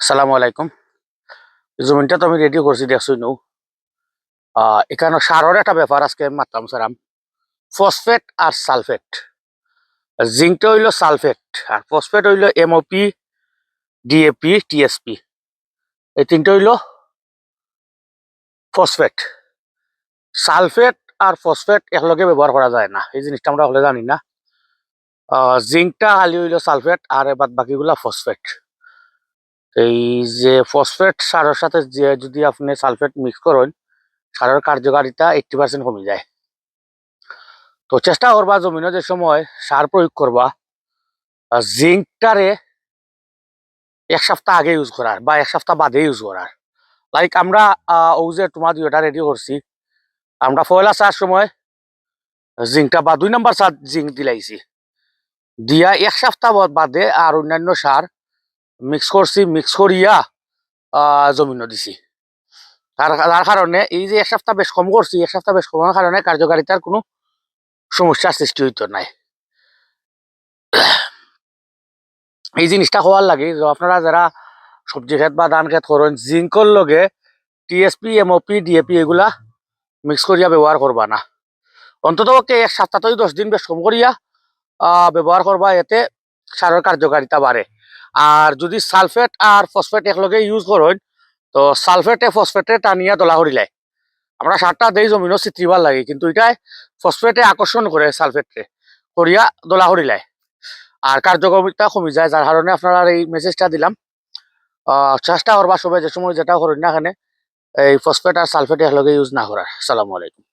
সালামু আলাইকুম। জমিনটা তো আমি রেডি করছি, দেখছি নু এখানে সারের একটা ব্যাপার আজকে মারতাম, সারাম। ফসফেট আর সালফেট জিঙ্কটা হইল সালফেট আর ফসফেট হইল এমওপি ডিএপি টিএসপি এই তিনটা হইল ফসফেট সালফেট আর ফসফেট একলগে ব্যবহার করা যায় না। এই জিনিসটা আমরা হলে জানি না। জিঙ্কটা খালি হইল সালফেট আর বাদ বাকিগুলা ফসফেট এই যে ফসফেট সারের সাথে যে যদি আপনি সালফেট মিক্স করেন, সারের কার্যকারিতা এইটটি পার্সেন্ট কমে যায়। তো চেষ্টা করবা জমিনে যে সময় সার প্রয়োগ করবা জিঙ্কটারে এক সপ্তাহ আগে ইউজ করার বা এক সপ্তাহ বাদে ইউজ করার। লাইক আমরা ও যে তোমার দুইটা রেডি করছি। আমরা পয়লা চার সময় জিঙ্কটা বা দুই নম্বর সার জিঙ্ক দিলাইছি। দিয়া এক সপ্তাহ বাদে আর অন্যান্য সার মিক্স করছি মিক্স করিয়া আহ, জমিনে দিছি। তার তার কারণে এই যে এক সপ্তাহ বেশ কম করছি এক সপ্তাহ বেশ কমার কারণে কার্যকারিতার কোনো সমস্যার সৃষ্টি হইতো নাই। এই জিনিসটা হওয়ার লাগে আপনারা যারা সবজি ক্ষেত বা ধান ক্ষেত করেন জিঙ্কর লগে টিএসপি এমওপি ডিএপি এগুলা মিক্স করিয়া ব্যবহার করবা না। অন্তত পক্ষে এক সপ্তাহ দশ দিন বেশ কম করিয়া ব্যবহার করবা এতে সারের কার্যকারিতা বাড়ে। আর যদি সালফেট আর ফসফেট একলগে ইউজ করেন, তো সালফেটে ফসফেটে টানিয়া দলা করিলাই আমরা সারটা দেই জমিনও চিত্রিবার লাগে, কিন্তু এটাই ফসফেটে আকর্ষণ করে সালফেটে করিয়া দলা করিলাই আর কার্যকারিতা কমে যায় যার কারণে আপনারা এই মেসেজটা দিলাম। চেষ্টা করবা সবাই যে সময় যেটা করেন না এখানে এই ফসফেট আর সালফেট একলগে ইউজ না করার সালামু আলাইকুম।